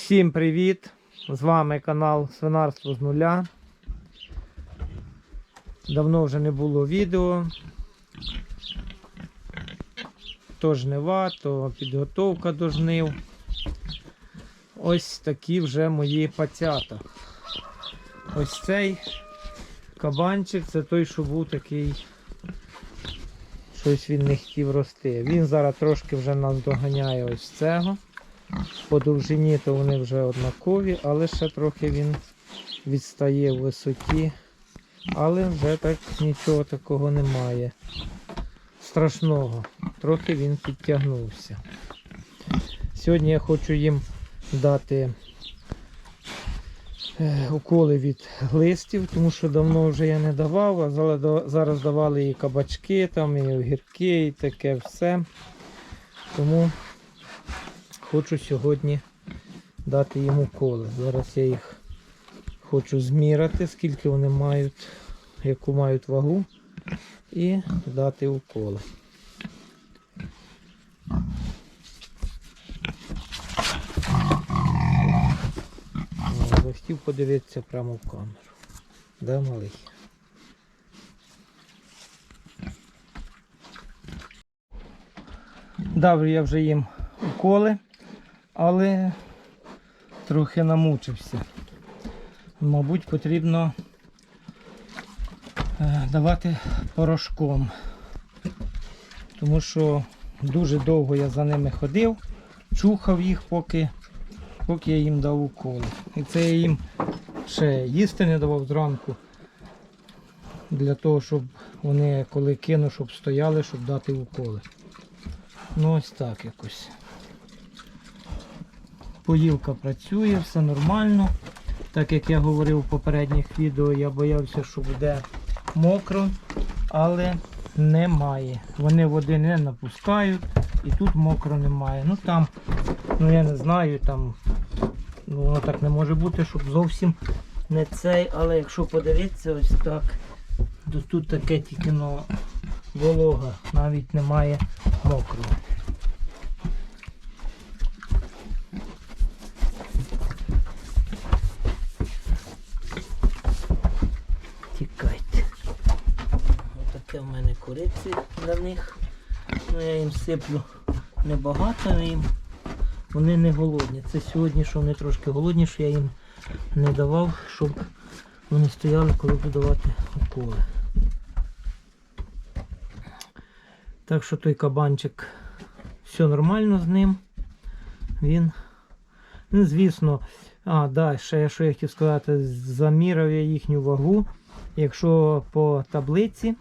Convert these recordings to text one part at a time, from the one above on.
Всім привіт! З вами канал Свинарство з нуля. Давно вже не було відео. То жнива, то підготовка до жнив. Ось такі вже мої пацята. Ось цей кабанчик це той, що був такий. Щось він не хотів рости. Він зараз трошки вже нас доганяє ось цього. По довжині то вони вже однакові, але ще трохи він відстає в висоті. Але вже так нічого такого немає. Страшного. Трохи він підтягнувся. Сьогодні я хочу їм дати е, уколи від глистів, тому що давно вже я не давав, а зараз давали і кабачки, там, і огірки, і таке все. Тому хочу сьогодні дати їм уколи. Зараз я їх хочу зміряти, скільки вони мають, яку мають вагу, і дати уколи. О, Захотів подивитися прямо в камеру. Де малий? Дав я вже їм уколи, але трохи намучився. Мабуть, потрібно е, давати порошком, тому що дуже довго я за ними ходив, чухав їх, поки, поки я їм дав уколи. І це я їм ще їсти не давав зранку, для того, щоб вони, коли кину, щоб стояли, щоб дати уколи. Ну ось так якось. Поїлка працює, все нормально. Так як я говорив в попередніх відео, я боявся, що буде мокро, але немає. Вони води не напускають і тут мокро немає. Ну там, ну я не знаю, там ну, воно так не може бути, щоб зовсім не цей, але якщо подивитися ось так, то тут таке тільки ну, волога, навіть немає мокрого. Куриці для них. Ну, я їм сиплю небагато, їм вони не голодні. Це сьогодні, що вони трошки голодні, що я їм не давав, щоб вони стояли, коли буду давати уколи. Так що той кабанчик, все нормально з ним. Він, ну, звісно, а, да, ще що я хотів сказати, заміряв я їхню вагу. Якщо по таблиці,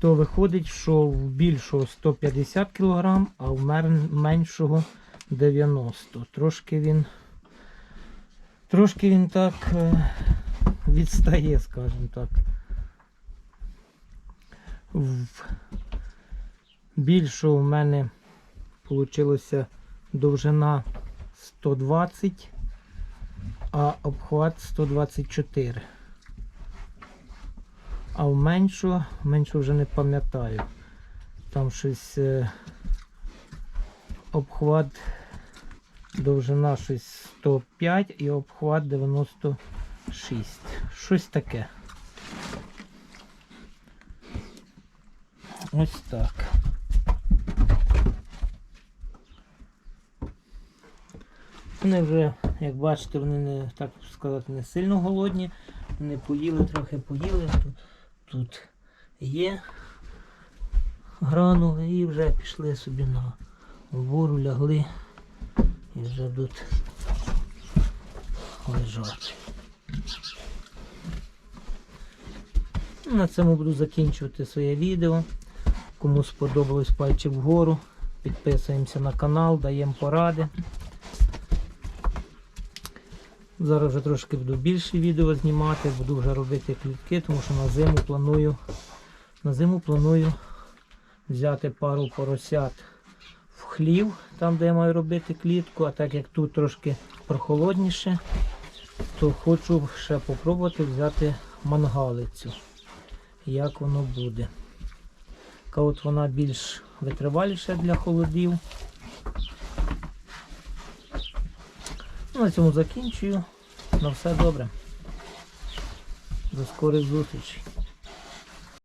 то виходить, що в більшого 150 кг, а в меншого 90 Трошки він, трошки він так е, відстає, скажімо так. В більшого в мене вийшла довжина 120, а обхват 124. А в меншу, меншу вже не пам'ятаю. Там щось е, обхват, довжина щось 105 і обхват 96. Щось таке. Ось так. Вони вже, як бачите, вони не так сказати не сильно голодні. Вони поїли, трохи поїли. Тут, тут є гранули і вже пішли собі на гору, лягли і вже тут лежать. На цьому буду закінчувати своє відео. Кому сподобалось пальчик вгору. Підписуємося на канал, даємо поради. Зараз вже трошки буду більше відео знімати, буду вже робити клітки, тому що на зиму планую на зиму планую взяти пару поросят в хлів, там де я маю робити клітку, а так як тут трошки прохолодніше, то хочу ще попробувати взяти мангалицю. Як воно буде. Така от вона більш витриваліша для холодів. Ну, На цьому закінчую. На все добре. До скорих зустрічей.